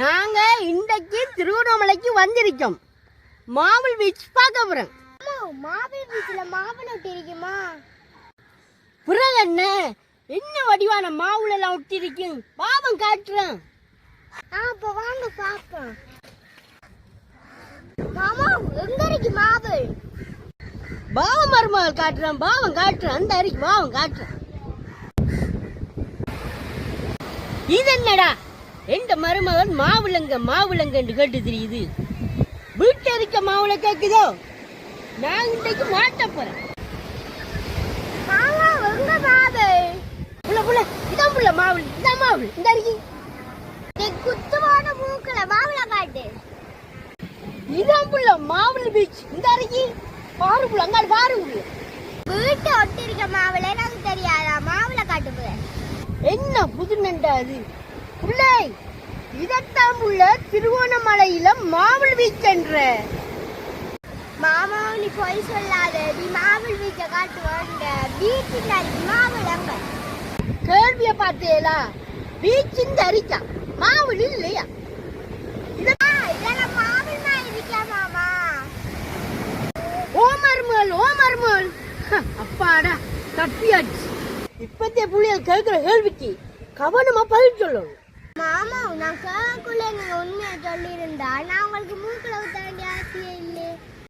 நாங்க இன்றைக்கு திருவண்ணாமலைக்கு வந்திருக்கோம். மாவல் பீச் பார்க்க போறோம். மாபிள் பீச்சில் மாவு நட்டு இருக்குமா? பிறகு என்ன? என்ன வடிவான மாவுல எல்லாம் ஒட்டிருக்கும் பாவம் காட்டுறேன் ஆ அப்போ வாங்க பார்ப்போம். மாமா எங்க இருக்கு மாவு? பாவம் மருமகள் காட்டுறேன் பாவம் காட்டுறேன் அந்த அரிக்கு பாவம் காட்டுறேன் இது என்னடா? எந்த மருமகன் மாவுளங்க மாவுளங்கன்னு கேட்டு தெரியுது வீட்டில் இருக்க மாவுளை கேக்குதோ நான் இன்றைக்கு மாட்ட போறேன். மாவுள் இதான் மாவுள். இந்த அரிக்கி நீ குத்துவான மூக்கல மாவுல காட்டு. இதான் புள்ள மாவுள் பீச். இந்த அரிக்கி பாரு புள்ள அங்காடு பாரு புள்ள. வீட்டு ஒட்டி இருக்க மாவுல எனக்கு தெரியாதா? மாவுல காட்டு என்ன புது நண்டா அது? புள்ளை. இதத்தான் புள்ள திருவோணமலையில மாவுள் பீச் என்ற மாமா நீ போய் சொல்லாத. நீ மாவுள் வீச்ச காட்டு வாங்க வீட்டில் அடிக்கு மாவுள் அங்க கேள்விய பார்த்தேலா? இந்த அரிக்கா மாவுள் இல்லையா? அப்பாடா தப்பியாச்சு. இப்பத்தே புள்ளியல் கேட்கிற கேள்விக்கு கவனமா பதில் சொல்லணும். மாமா நான் கேட்கக்குள்ள நீங்க உண்மையை சொல்லியிருந்தா நான் உங்களுக்கு மூக்கில் ஊத்த வேண்டிய அவசியம் இல்லை